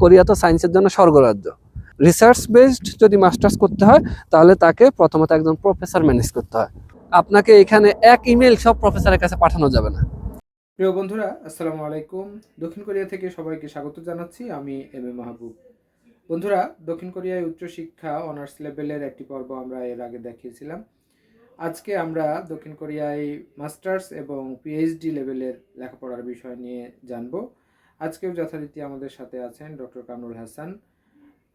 Korea তো সায়েন্সের জন্য স্বর্গরাজ্য। রিসার্চ বেসড যদি মাস্টার্স করতে হয়, তাহলে তাকে প্রথমত একজন প্রফেসর ম্যানেজ করতে হয়। আপনাকে এখানে এক ইমেল সব প্রফেসরের কাছে পাঠানো যাবে না। প্রিয় বন্ধুরা, আসসালামু আলাইকুম। দক্ষিণ কোরিয়া থেকে সবাইকে স্বাগত জানাচ্ছি, আমি এম এ মাহবুব। বন্ধুরা, দক্ষিণ কোরিয়ায় উচ্চশিক্ষা অনার্স লেভেলের একটি পর্ব আমরা এর আগে দেখিয়েছিলাম। আজকে আমরা দক্ষিণ কোরিয়ায় মাস্টার্স এবং পিএইচডি লেভেলের লেখাপড়ার বিষয় নিয়ে জানব। আজকেও যথারীতি আমাদের সাথে আছেন doctor Kamrul Hasan,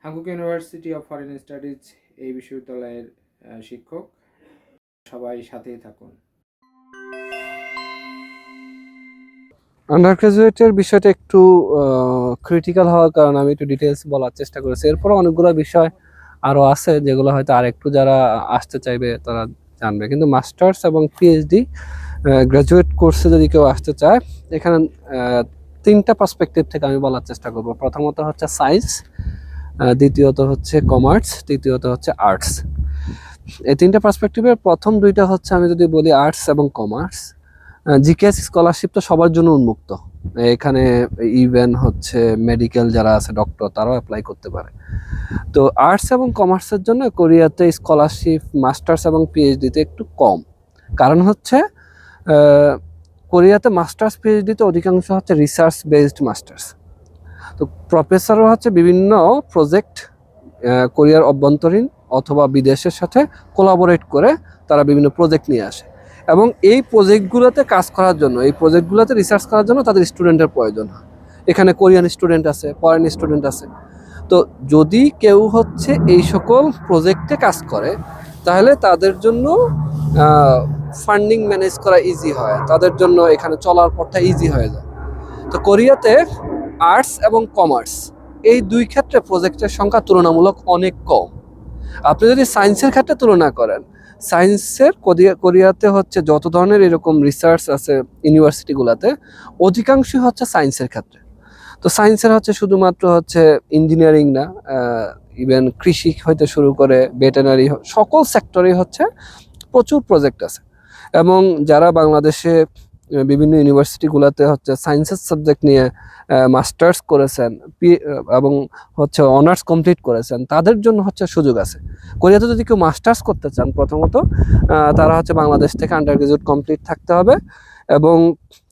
Hankuk university of foreign studies এই বিশ্ববিদ্যালয়ের শিক্ষক। সবাই সাথেই থাকুন। আন্ডার গ্রাজুয়েটের বিষয়টা একটু ক্রিটিক্যাল হওয়ার কারণে আমি একটু ডিটেলস বলার চেষ্টা করেছি। এরপর অনেকগুলো বিষয় আরও আছে, যেগুলো হয়তো আরেকটু যারা আসতে চাইবে তারা জানবে। কিন্তু মাস্টার্স এবং পিএইচডি গ্রাজুয়েট কোর্সে যদি কেউ আসতে চায়, এখানে তিনটা পার্সপেক্টিভ থেকে আমি বলার চেষ্টা করব। প্রথমত হচ্ছে সায়েন্স দ্বিতীয়ত হচ্ছে কমার্স তৃতীয়ত হচ্ছে আর্টস এই তিনটা পার্সপেক্টিভের প্রথম দুইটা হচ্ছে আমি যদি বলি আর্টস এবং কমার্স জিকেএস স্কলারশিপ তো সবার জন্য উন্মুক্ত। এখানে ইভেন হচ্ছে মেডিকেল যারা আছে ডক্টর তারাও অ্যাপ্লাই করতে পারে। তো আর্টস এবং কমার্সের জন্য কোরিয়াতে স্কলারশিপ মাস্টার্স এবং পিএইচডিতে একটু কম। কারণ হচ্ছে কোরিয়াতে মাস্টার্স পিএইচডিতে অধিকাংশ হচ্ছে রিসার্চ বেসড মাস্টার্স তো প্রফেসরও হচ্ছে বিভিন্ন প্রজেক্ট কোরিয়ার অভ্যন্তরীণ অথবা বিদেশের সাথে কোলাবোরেট করে তারা বিভিন্ন প্রজেক্ট নিয়ে আসে। এবং এই প্রজেক্টগুলোতে কাজ করার জন্য, এই প্রজেক্টগুলোতে রিসার্চ করার জন্য তাদের স্টুডেন্টের প্রয়োজন হয়। এখানে কোরিয়ান স্টুডেন্ট আছে ফরেন স্টুডেন্ট আছে। তো যদি কেউ হচ্ছে এই সকল প্রজেক্টে কাজ করে, তাহলে তাদের জন্য ফান্ডিং ম্যানেজ করা ইজি হয়। তাদের জন্য এখানে চলার পথটা ইজি হয়ে যায়। তো কোরিয়াতে আর্টস এবং কমার্স এই দুই ক্ষেত্রে প্রজেক্টের সংখ্যা তুলনামূলক অনেক কম। আপনি যদি সায়েন্সের ক্ষেত্রে তুলনা করেন সায়েন্সের কোরিয়া কোরিয়াতে হচ্ছে যত ধরনের এরকম রিসার্চ আছে ইউনিভার্সিটিগুলোতে অধিকাংশই হচ্ছে সায়েন্সের ক্ষেত্রে। তো সায়েন্সের হচ্ছে শুধুমাত্র হচ্ছে ইঞ্জিনিয়ারিং না ইভেন কৃষি হইতে শুরু করে ভেটেনারি সকল সেক্টরেই হচ্ছে প্রচুর প্রজেক্ট আছে। এবং যারা বাংলাদেশে বিভিন্ন ইউনিভার্সিটিগুলোতে হচ্ছে সায়েন্সের সাবজেক্ট নিয়ে মাস্টার্স করেছেন পি- এবং হচ্ছে অনার্স কমপ্লিট করেছেন, তাদের জন্য হচ্ছে সুযোগ আছে। কোরিয়াতে যদি কেউ মাস্টার্স করতে চান প্রথমত তারা হচ্ছে বাংলাদেশ থেকে আন্ডার গ্রাজুয়েট কমপ্লিট থাকতে হবে এবং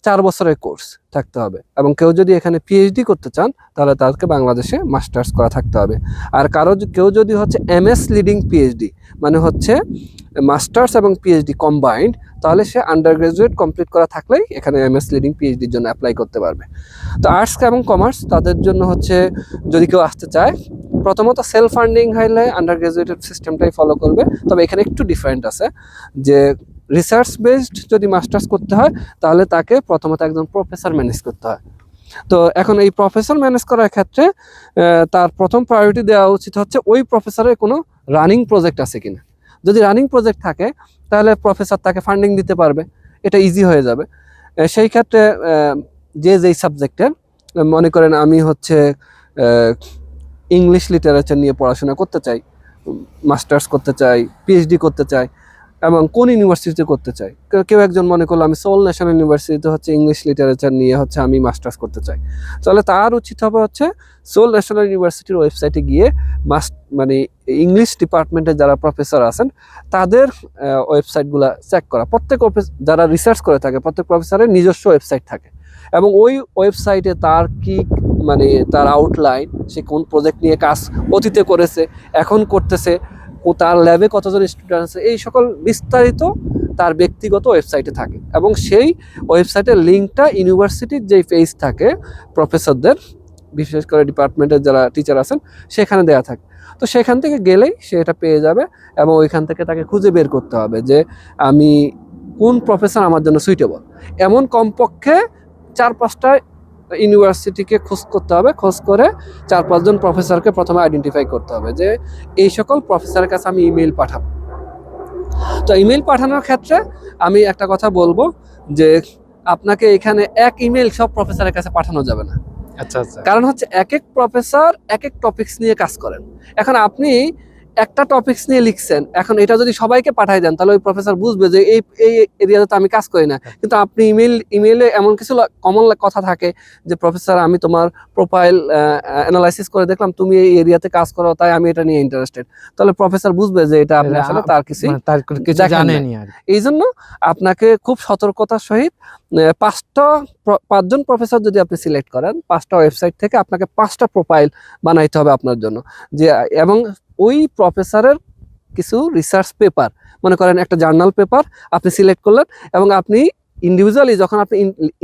চার বছরের কোর্স থাকতে হবে এবং কেউ যদি এখানে পিএইচডি করতে চান, তাহলে তাদেরকে বাংলাদেশে মাস্টার্স করা থাকতে হবে। আর কারও কেউ যদি হচ্ছে এমএস লিডিং পিএইচডি মানে হচ্ছে মাস্টার্স এবং পিএইচডি কম্বাইন্ড তাহলে সে আন্ডার গ্রাজুয়েট কমপ্লিট করা থাকলেই এখানে এমএস লিডিং পিএইচডির জন্য অ্যাপ্লাই করতে পারবে। তো আর্টস এবং কমার্স তাদের জন্য হচ্ছে যদি কেউ আসতে চায়, প্রথমত সেলফ ফান্ডিং হইলে আন্ডার গ্রাজুয়েটেড সিস্টেমটাই ফলো করবে। তবে এখানে একটু ডিফারেন্ট আছে যে রিসার্চ বেসড যদি মাস্টার্স করতে হয়, তাহলে তাকে প্রথমত একজন প্রফেসর ম্যানেজ করতে হয়। তো এখন এই প্রফেসর ম্যানেজ করার ক্ষেত্রে তার প্রথম প্রায়োরিটি দেওয়া উচিত হচ্ছে ওই প্রফেসরের কোনো রানিং প্রজেক্ট আছে কিনা। যদি রানিং প্রজেক্ট থাকে, তাহলে প্রফেসর তাকে ফান্ডিং দিতে পারবে। এটা ইজি হয়ে যাবে। সেই ক্ষেত্রে যে যেই সাবজেক্টে মনে করেন আমি হচ্ছে ইংলিশ লিটারেচার নিয়ে পড়াশোনা করতে চাই মাস্টার্স করতে চাই পিএইচডি করতে চাই এবং কোন ইউনিভার্সিটিতে করতে চাই? কেউ- একজন মনে করল, আমি সোল ন্যাশনাল ইউনিভার্সিটিতে হচ্ছে ইংলিশ লিটারেচার নিয়ে হচ্ছে আমি মাস্টার্স করতে চাই। তাহলে তার উচিত হবে হচ্ছে সোল ন্যাশনাল ইউনিভার্সিটির ওয়েবসাইটে গিয়ে মাস মানে ইংলিশ ডিপার্টমেন্টের যারা প্রফেসর আছেন, তাদের ওয়েবসাইটগুলো চেক করা। প্রত্যেক যারা রিসার্চ করে থাকে, প্রত্যেক প্রফেসরের নিজস্ব ওয়েবসাইট থাকে। এবং ওই ওয়েবসাইটে তার কি মানে তার আউটলাইন সে কোন প্রজেক্ট নিয়ে কাজ অতীতে করেছে, এখন করতেছে ও তার ল্যাবে কতজন স্টুডেন্ট আছে, এই সকল বিস্তারিত তার ব্যক্তিগত ওয়েবসাইটে থাকে। এবং সেই ওয়েবসাইটের লিঙ্কটা ইউনিভার্সিটির যেই পেজ থাকে প্রফেসরদের বিশেষ করে ডিপার্টমেন্টের যারা টিচার আছেন, সেখানে দেয়া থাকে। তো সেখান থেকে গেলেই সে এটা পেয়ে যাবে এবং ওইখান থেকে তাকে খুঁজে বের করতে হবে যে আমি কোন প্রফেসর আমার জন্য সুইটেবল এমন কমপক্ষে চার পাঁচটা ইউনিভার্সিটিকে খোঁজ করতে হবে খোঁজ করে চার পাঁচজন প্রফেসরকে প্রথমে আইডেন্টিফাই করতে হবে যে এই সকল প্রফেসরের কাছে আমি ইমেল পাঠাবো। তো ইমেল পাঠানোর ক্ষেত্রে আমি একটা কথা বলব যে আপনাকে এখানে এক ইমেল সব প্রফেসরের কাছে পাঠানো যাবে না। আচ্ছা আচ্ছা। কারণ হচ্ছে এক এক প্রফেসর এক এক টপিকস নিয়ে কাজ করেন। এখন আপনি একটা টপিকস নিয়ে লিখছেন এখন এটা যদি সবাইকে পাঠাই দেন তাহলে ওই প্রফেসর বুঝবে যে এই এই এরিয়াতে তো আমি কাজ করি না। কিন্তু আপনি ইমেল ইমেলে এমন কিছু কমন কথা থাকে যে প্রফেসর আমি তোমার প্রোফাইল অ্যানালাইসিস করে দেখলাম তুমি এই এরিয়াতে কাজ করো তাই আমি এটা নিয়ে ইন্টারেস্টেড তাহলে প্রফেসর বুঝবে যে এটা আপনি আসলে তার কিছু মানে তার কিছু জানেনি আর এই জন্য আপনাকে খুব সতর্কতার সহিত পাঁচটা পাঁচজন প্রফেসর যদি আপনি সিলেক্ট করেন পাঁচটা ওয়েবসাইট থেকে আপনাকে পাঁচটা প্রোফাইল বানাইতে হবে আপনার জন্য। যে এবং ওই প্রফেসরের কিছু রিসার্চ পেপার মনে করেন একটা জার্নাল পেপার আপনি সিলেক্ট করলেন এবং আপনি ইন্ডিভিজুয়ালি যখন আপনি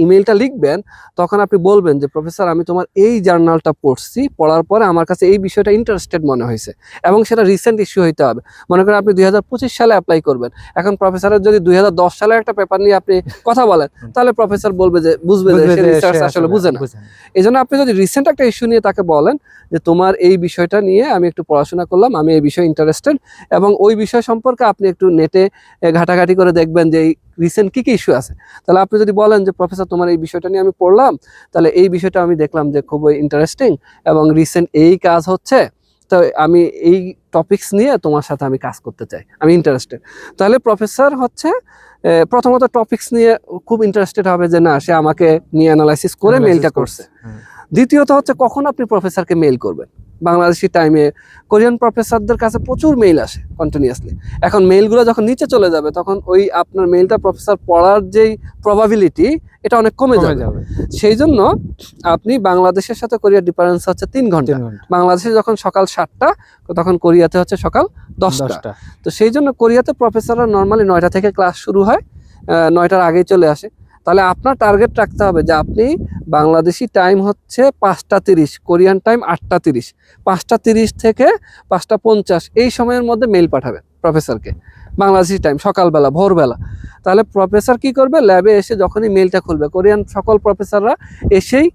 ইমেলটা লিখবেন তখন আপনি বলবেন যে প্রফেসর আমি তোমার এই জার্নালটা পড়ছি পড়ার পরে আমার কাছে এই বিষয়টা ইন্টারেস্টেড মনে হয়েছে এবং সেটা রিসেন্ট ইস্যু হইতে হবে। মনে করেন আপনি দুই হাজার পঁচিশ সালে অ্যাপ্লাই করবেন। এখন প্রফেসরের যদি দুই সালের একটা পেপার নিয়ে আপনি কথা বলেন তাহলে প্রফেসর বলবে যে বুঝবে যে রিসার্চ আসলে বুঝে না। বুঝে না। এই জন্য আপনি যদি রিসেন্ট একটা ইস্যু নিয়ে তাকে বলেন যে তোমার এই বিষয়টা নিয়ে আমি একটু পড়াশোনা করলাম আমি এই বিষয়ে ইন্টারেস্টেড এবং ওই বিষয় সম্পর্কে আপনি একটু নেটে ঘাটাঘাটি করে দেখবেন যে এই রিসেন্ট কি কি ইস্যু আছে? তাহলে আপনি যদি বলেন যে প্রফেসর তোমার এই বিষয়টা নিয়ে আমি পড়লাম তাহলে এই বিষয়টা আমি দেখলাম যে খুবই ইন্টারেস্টিং এবং রিসেন্ট এই কাজ হচ্ছে। তো আমি এই টপিকস নিয়ে তোমার সাথে আমি কাজ করতে চাই। আমি ইন্টারেস্টেড তাহলে প্রফেসর হচ্ছে প্রথমত টপিকস নিয়ে খুব ইন্টারেস্টেড হবে যে না সে আমাকে নিয়ে অ্যানালাইসিস করে মেলটা করছে হ্যাঁ। দ্বিতীয়ত হচ্ছে কখন আপনি প্রফেসরকে মেইল করবেন? বাংলাদেশি টাইমে কোরিয়ান প্রফেসরদের কাছে প্রচুর মেইল আসে কন্টিনিউয়াসলি এখন মেইলগুলো যখন নিচে চলে যাবে তখন ওই আপনার মেইলটা প্রফেসর পড়ার যেই প্রবাবিলিটি এটা অনেক কমে যাবে। সেই জন্য আপনি বাংলাদেশের সাথে কোরিয়ার ডিফারেন্স হচ্ছে তিন ঘণ্টা। বাংলাদেশে যখন সকাল সাতটা তখন কোরিয়াতে হচ্ছে সকাল দশটা। তো সেই জন্য কোরিয়াতে প্রফেসররা নর্মালি নয়টা থেকে ক্লাস শুরু হয় নয়টার আগেই চলে আসে। তাহলে আপনার টার্গেট রাখতে হবে যে আপনি বাংলাদেশি টাইম হচ্ছে পাঁচটা তিরিশ, কোরিয়ান টাইম আটটা তিরিশ। পাঁচটা তিরিশ থেকে পাঁচটা পঞ্চাশ, এই সময়ের মধ্যে মেল পাঠাবেন প্রফেসরকে বাংলাদেশি টাইম সকালবেলা, ভোরবেলা। তাহলে প্রফেসর কি করবে? ল্যাবে এসে যখনই মেলটা খুলবে, কোরিয়ান সকল প্রফেসররা এসেই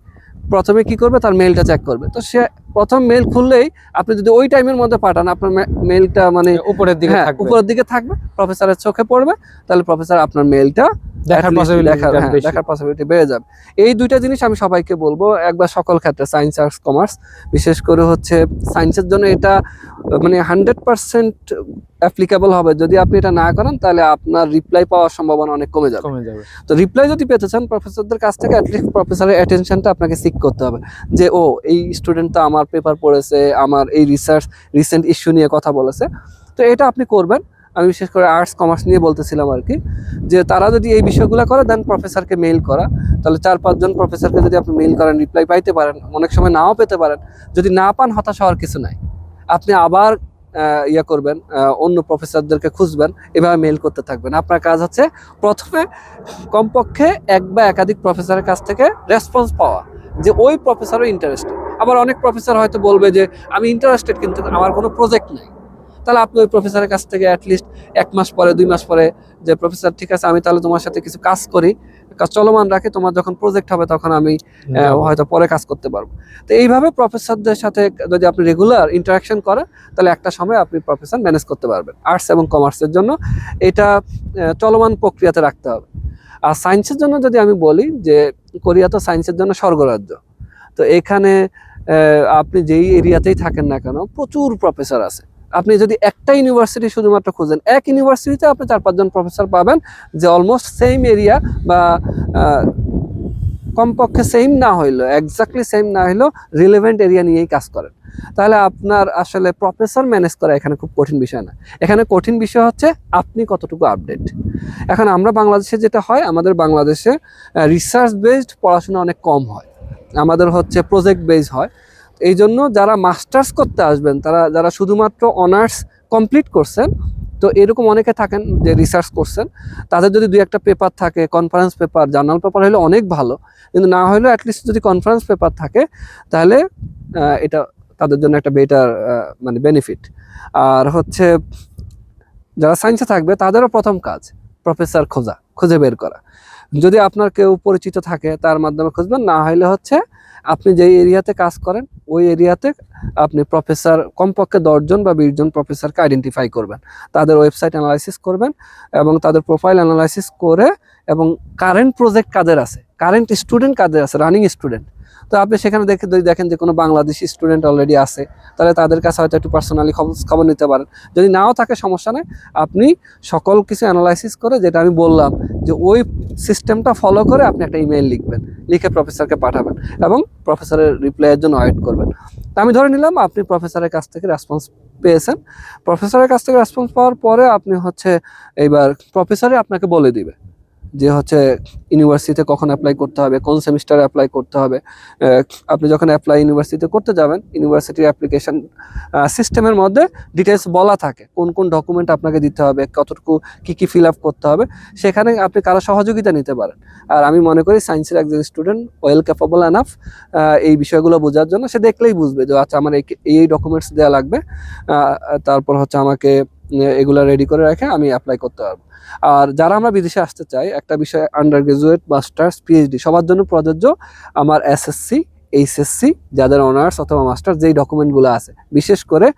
প্রথমে কি করবে? তার মেলটা চেক করবে। তো সে প্রথম মেল খুললেই আপনি যদি ওই টাইমের মধ্যে পাঠান আপনার মেলটা মানে উপরের দিকে হ্যাঁ, উপরের দিকে থাকবে প্রফেসরের চোখে পড়বে তাহলে প্রফেসর আপনার মেলটা দেখার পসিবিলিটি হ্যাঁ, দেখার পসিবিলিটি বেড়ে যাবে। এই দুইটা জিনিস আমি সবাইকে বলব একবার সকল ক্ষেত্রে সায়েন্স আর্টস কমার্স বিশেষ করে হচ্ছে সায়েন্সের জন্য এটা মানে হান্ড্রেড পার্সেন্ট অ্যাপ্লিকেবল হবে। যদি আপনি এটা না করেন তাহলে আপনার রিপ্লাই পাওয়ার সম্ভাবনা অনেক কমে যাবে। কমে যাবে। তো রিপ্লাই যদি পেতে চান প্রফেসরদের কাছ থেকে অ্যাটলিস্ট প্রফেসরের অ্যাটেনশনটা আপনাকে সিক করতে হবে। যে ও এই স্টুডেন্ট তো আমার পেপার পড়েছে, আমার এই রিসার্চ রিসেন্ট ইস্যু নিয়ে কথা বলেছে। তো এটা আপনি করবেন। আমি বিশেষ করে আর্টস কমার্স নিয়ে বলতেছিলাম আর কি, যে তারা যদি এই বিষয়গুলো করে দেন প্রফেসরকে মেইল করা। তাহলে চার পাঁচজন প্রফেসরকে যদি আপনি মেইল করেন রিপ্লাই পাইতে পারেন, অনেক সময় নাও পেতে পারেন। যদি না পান, হতাশ হওয়ার কিছু নাই। আপনি আবার ইয়ে করবেন অন্য প্রফেসরদেরকে খুঁজবেন, এভাবে মেইল করতে থাকবেন। আপনার কাজ হচ্ছে প্রথমে কমপক্ষে এক বা একাধিক প্রফেসরের কাছ থেকে রেসপন্স পাওয়া, যে ওই প্রফেসরও ইন্টারেস্টেড আবার অনেক প্রফেসর হয়তো বলবে যে আমি ইন্টারেস্টেড কিন্তু আমার কোনো প্রজেক্ট নেই। তাহলে আপনি ওই প্রফেসরের কাছ থেকে অ্যাটলিস্ট এক মাস পরে দুই মাস পরে যে প্রফেসর ঠিক আছে আমি তাহলে তোমার সাথে কিছু কাজ করি। কাজ চলমান রাখি তোমার যখন প্রজেক্ট হবে তখন আমি হয়তো পরে কাজ করতে পারব। তো এইভাবে প্রফেসরদের সাথে যদি আপনি রেগুলার ইন্টারাকশন করেন তাহলে একটা সময় আপনি প্রফেসর ম্যানেজ করতে পারবেন। আর্টস এবং কমার্সের জন্য এটা চলমান প্রক্রিয়াতে রাখতে হবে। আর সায়েন্সের জন্য যদি আমি বলি যে কোরিয়া তো সায়েন্সের জন্য স্বর্গরাজ্য। তো এখানে আপনি যেই এরিয়াতেই থাকেন না কেন, প্রচুর প্রফেসর আছে। আপনি যদি একটা ইউনিভার্সিটি শুধুমাত্র খুঁজেন, এক ইউনিভার্সিটিতে আপনি চার পাঁচজন প্রফেসর পাবেন যে অলমোস্ট সেম এরিয়া বা কমপক্ষে সেম না হইল এক্স্যাক্টলি সেম না হইলেও রিলেভেন্ট এরিয়া নিয়েই কাজ করেন। তাহলে আপনার আসলে প্রফেসর ম্যানেজ করা এখানে খুব কঠিন বিষয় না। এখানে কঠিন বিষয় হচ্ছে আপনি কতটুকু আপডেট এখন আমরা বাংলাদেশে যেটা হয়, আমাদের বাংলাদেশে রিসার্চ বেসড পড়াশোনা অনেক কম হয়। আমাদের হচ্ছে প্রজেক্ট বেস হয়। এই জন্য যারা মাস্টার্স করতে আসবেন, তারা, যারা শুধুমাত্র অনার্স কমপ্লিট করছেন, তো এরকম অনেকে থাকেন যে রিসার্চ করছেন, তাদের যদি দুই একটা পেপার থাকে কনফারেন্স পেপার জার্নাল পেপার হলে অনেক ভালো। কিন্তু না হলেও অ্যাটলিস্ট যদি কনফারেন্স পেপার থাকে, তাহলে এটা তাদের জন্য একটা বেটার মানে বেনিফিট আর হচ্ছে, যারা সায়েন্সে থাকবে, তাদেরও প্রথম কাজ প্রফেসর খোঁজা, খুঁজে বের করা। যদি আপনার কেউ পরিচিত থাকে, তার মাধ্যমে খুঁজবেন। না হলে হচ্ছে আপনি যেই এরিয়াতে কাজ করেন, ওই এরিয়াতে আপনি প্রফেসর কমপক্ষে দশজন বা বিশজন প্রফেসরকে আইডেন্টিফাই করবেন। তাদের ওয়েবসাইট অ্যানালাইসিস করবেন এবং তাদের প্রোফাইল অ্যানালাইসিস করে এবং কারেন্ট প্রজেক্ট কাদের আছে? কারেন্ট স্টুডেন্ট কাদের আছে? রানিং স্টুডেন্ট তো আপনি সেখানে দেখে যদি দেখেন যে কোনো বাংলাদেশি স্টুডেন্ট অলরেডি আছে, তাহলে তাদের কাছে হয়তো একটু পার্সোনালি খবর নিতে পারেন। যদি নাও থাকে সমস্যা নেই, আপনি সকল কিছু অ্যানালাইসিস করে যেটা আমি বললাম, যে ওই সিস্টেমটা ফলো করে আপনি একটা ইমেল লিখবেন, লিখে প্রফেসরকে পাঠাবেন এবং প্রফেসরের রিপ্লাইয়ের জন্য ওয়েট করবেন। তা আমি ধরে নিলাম, আপনি প্রফেসরের কাছ থেকে রেসপন্স পেয়েছেন। প্রফেসরের কাছ থেকে রেসপন্স পাওয়ার পরে আপনি হচ্ছে এইবার প্রফেসরে আপনাকে বলে দিবে। যে হচ্ছে ইউনিভার্সিটিতে কখন অ্যাপ্লাই করতে হবে, কোন সেমিস্টারে অ্যাপ্লাই করতে হবে আপনি যখন অ্যাপ্লাই ইউনিভার্সিটিতে করতে যাবেন ইউনিভার্সিটির অ্যাপ্লিকেশন সিস্টেমের মধ্যে ডিটেলস বলা থাকে, কোন কোন ডকুমেন্ট আপনাকে দিতে হবে, কতটুকু, কি কি ফিল আপ করতে হবে, সেখানে আপনি কারও সহযোগিতা নিতে পারেন। আর আমি মনে করি সায়েন্সের একজন স্টুডেন্ট ওয়েল ক্যাপাবল এনাফ এই বিষয়গুলো বোঝার জন্য সে দেখলেই বুঝবে যে আচ্ছা আমার এই এই ডকুমেন্টস দেওয়া লাগবে। তারপর হচ্ছে আমাকে এগুলো রেডি করে রাখে আমি অ্যাপ্লাই করতে পারব। আর যারা আমরা বিদেশে আসতে চাই, একটা বিষয় আন্ডার গ্রাজুয়েট মাস্টার্স পিএইচডি সবার জন্য প্রযোজ্য আমার এসএসসি এইচএসসি যাদের অনার্স অথবা মাস্টার্স যেই ডকুমেন্টগুলো আছে। বিশেষ করে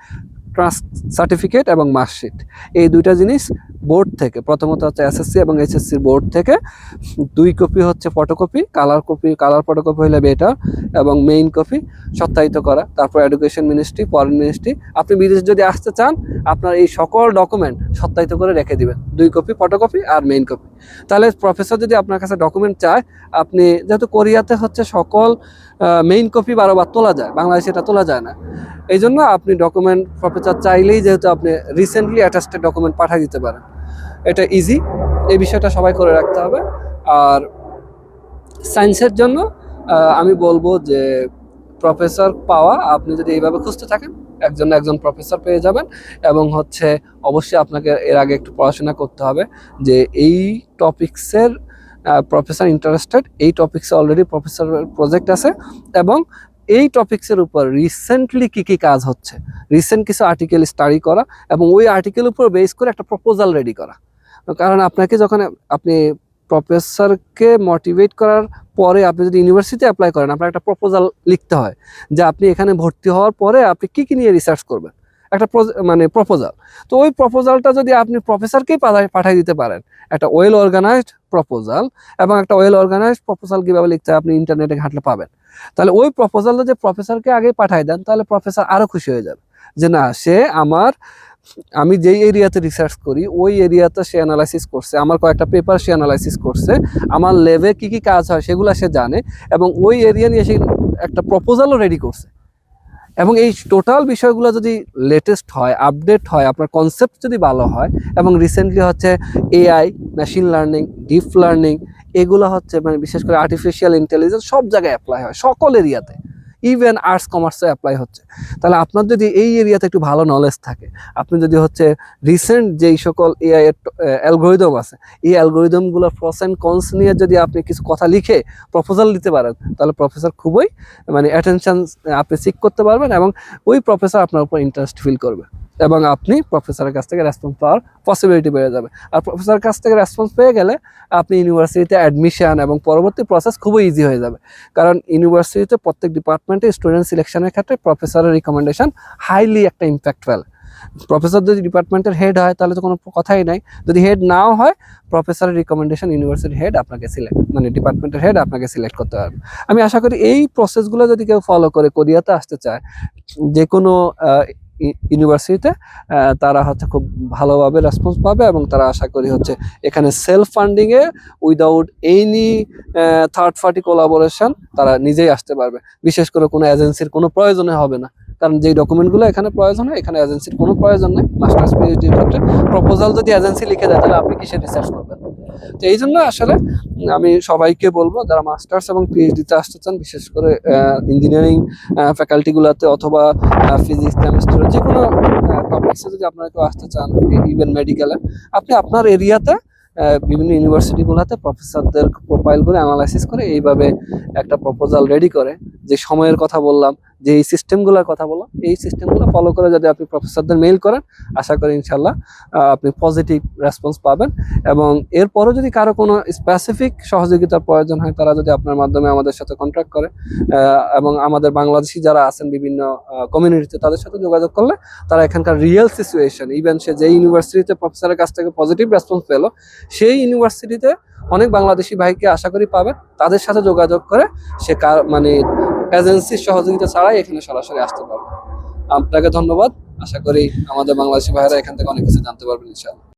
ট্রান্স সার্টিফিকেট এবং মার্কশিট। এই দুইটা জিনিস বোর্ড থেকে, প্রথমত হচ্ছে এসএসসি এবং এইচএসসির বোর্ড থেকে। দুই কপি হচ্ছে photocopy, colour copy, colour photocopy হলে বেটার এবং মেইন কপি সত্যায়িত করা। তারপর এডুকেশন মিনিস্ট্রি, ফরেন মিনিস্ট্রি। আপনি বিদেশ যদি আসতে চান, আপনার এই সকল ডকুমেন্ট সত্যায়িত করে রেখে দিবেন। দুই কপি, ফটোকপি আর মেইন কপি। তাহলে প্রফেসর যদি আপনার কাছে ডকুমেন্ট চায়, আপনি যেহেতু কোরিয়াতে হচ্ছে সকল মেইন কপি বারবার তোলা যায়, বাংলাদেশে এটা তোলা যায় না। এই জন্য আপনি ডকুমেন্ট প্রফেসর চাইলেই যেহেতু আপনি রিসেন্টলি অ্যাটাস্টেড ডকুমেন্ট পাঠিয়ে দিতে পারেন। এটা ইজি এই বিষয়টা সবাই করে রাখতে হবে। আর সায়েন্সের জন্য আমি বলব যে প্রফেসর পাওয়া, আপনি যদি এইভাবে খুঁজতে থাকেন একজন একজন প্রফেসর পেয়ে যাবেন এবং হচ্ছে অবশ্যই আপনাকে এর আগে একটু পড়াশোনা করতে হবে যে এই টপিক্সের প্রফেসর ইন্টারেস্টেড এই টপিক্সে অলরেডি প্রফেসরের প্রজেক্ট আছে এবং এই টপিক্সের উপর রিসেন্টলি কি কি কাজ হচ্ছে? রিসেন্ট কিছু আর্টিকেল স্টাডি করা এবং ওই আর্টিকেল উপর বেস করে একটা প্রপোজাল রেডি করা। কারণ আপনাকে যখন আপনি প্রফেসরকে মোটিভেট করার পরে আপনি যদি ইউনিভার্সিটি অ্যাপ্লাই করেন, আপনার একটা প্রপোজাল লিখতে হয় যে আপনি এখানে ভর্তি হওয়ার পরে আপনি কি কি নিয়ে রিসার্চ করবেন? একটা মানে প্রপোজাল তো ওই প্রপোজালটা যদি আপনি প্রফেসরকেই পাঠিয়ে দিতে পারেন, একটা ওয়েল অর্গানাইজড প্রপোজাল এবং একটা ওয়েল অর্গানাইজড প্রপোজাল কীভাবে লিখতে আপনি ইন্টারনেটে ঘাঁটলে পাবেন। তাহলে ওই প্রপোজালটা যে প্রফেসরকে আগে পাঠাই দেন, তাহলে প্রফেসর আরও খুশি হয়ে যাবে। যে না, সে আমার, আমি যেই এরিয়াতে রিসার্চ করি, ওই এরিয়াতে সে অ্যানালাইসিস করছে, আমার কয়েকটা পেপার সে অ্যানালাইসিস করছে, আমার লেভে কি কি কাজ হয় সেগুলো সে জানে, এবং ওই এরিয়া নিয়ে সে একটা প্রপোজালও রেডি করছে। এবং এই টোটাল বিষয়গুলো যদি লেটেস্ট হয় আপডেট হয়, আপনার কনসেপ্ট যদি ভালো হয়, এবং রিসেন্টলি হচ্ছে AI machine learning deep learning এগুলো হচ্ছে মানে বিশেষ করে আর্টিফিশিয়াল ইন্টেলিজেন্স সব জায়গায় অ্যাপ্লাই হয়, সকল এরিয়াতে। ইভেন আর্টস কমার্সে অ্যাপ্লাই হচ্ছে। তাহলে আপনার যদি এই এরিয়াতে একটু ভালো নলেজ থাকে, আপনি যদি হচ্ছে রিসেন্ট যেই সকল এআই অ্যালগোরিদম আছে, এই অ্যালগোরিদমগুলোর প্রস অ্যান্ড কনস নিয়ে যদি আপনি কিছু কথা লিখে প্রপোজাল দিতে পারেন, তাহলে প্রফেসর খুবই মানে অ্যাটেনশন আপনি সিক করতে পারবেন এবং ওই প্রফেসর আপনার উপর ইন্টারেস্ট ফিল করবে। এবং আপনি প্রফেসরের কাছ থেকে রেসপন্স পাওয়ার পসিবিলিটি বেড়ে যাবে। আর প্রফেসরের কাছ থেকে রেসপন্স পেয়ে গেলে আপনি ইউনিভার্সিটিতে অ্যাডমিশন এবং পরবর্তী প্রসেস খুবই ইজি হয়ে যাবে। কারণ ইউনিভার্সিটিতে প্রত্যেক ডিপার্টমেন্টে স্টুডেন্ট সিলেকশনের ক্ষেত্রে প্রফেসরের রিকমেন্ডেশন হাইলি একটা ইম্প্যাক্ট ফেলে। প্রফেসর যদি ডিপার্টমেন্টের হেড হয়, তাহলে তো কোনো কথাই নাই। যদি হেড নাও হয় প্রফেসরের রিকমেন্ডেশন ইউনিভার্সিটির হেড আপনাকে সিলেক্ট মানে ডিপার্টমেন্টের হেড আপনাকে সিলেক্ট করতে পারবে। আমি আশা করি এই প্রসেসগুলো যদি কেউ ফলো করে কোরিয়াতে আসতে চায়, যে কোনো ইউনিভার্সিটিতে তারা হচ্ছে খুব ভালোভাবে রেসপন্স পাবে এবং তারা আশা করি হচ্ছে এখানে self ফান্ডিংয়ে without any third party collaboration তারা নিজেই আসতে পারবে। বিশেষ করে কোনো এজেন্সির কোনো প্রয়োজনে হবে না। কারণ যেই ডকুমেন্টগুলো এখানে প্রয়োজন হয়, এখানে এজেন্সির কোনো প্রয়োজন নেই। মাস্টার্স পিএইচডির ক্ষেত্রে প্রপোজাল যদি এজেন্সি লিখে দেয়, তাহলে আপনি কিসের রিসার্চ করবেন? তো এই জন্য আসলে আমি সবাইকে বলব, যারা মাস্টার্স এবং পিএইচডিতে আসতে চান, বিশেষ করে ইঞ্জিনিয়ারিং ফ্যাকাল্টিগুলোতে অথবা ফিজিক্স কেমিস্ট্রি যে কোনো টপিক্সে যদি আপনারা কেউ আসতে চান ইভেন মেডিকেলে আপনি আপনার এরিয়াতে বিভিন্ন ইউনিভার্সিটিগুলোতে প্রফেসরদের প্রোফাইল করে অ্যানালাইসিস করে এইভাবে একটা প্রপোজাল রেডি করে। যে সময়ের কথা বললাম যে এই সিস্টেমগুলোর কথা বলো, এই সিস্টেমগুলো ফলো করে যদি আপনি প্রফেসরদের মেইল করেন, আশা করি ইনশাল্লাহ আপনি পজিটিভ রেসপন্স পাবেন। এবং এরপরও যদি কারও কোনো স্পেসিফিক সহযোগিতার প্রয়োজন হয়, তারা যদি আপনার মাধ্যমে আমাদের সাথে কন্ট্যাক্ট করে এবং আমাদের বাংলাদেশি যারা আছেন বিভিন্ন কমিউনিটিতে তাদের সাথে যোগাযোগ করলে তারা এখানকার রিয়েল সিচুয়েশন ইভেন সে যে ইউনিভার্সিটিতে প্রফেসরের কাছ থেকে পজিটিভ রেসপন্স পেল, সেই ইউনিভার্সিটিতে অনেক বাংলাদেশি ভাইকে আশা করি পাবেন, তাদের সাথে যোগাযোগ করে সে কার মানে এজেন্সির সহযোগিতা ছাড়াই এখানে সরাসরি আসতে পারবে। আপনাকে ধন্যবাদ। আশা করি আমাদের বাংলাদেশি ভাইয়েরা এখান থেকে অনেক কিছু জানতে পারবেন, ইনশাআল্লাহ।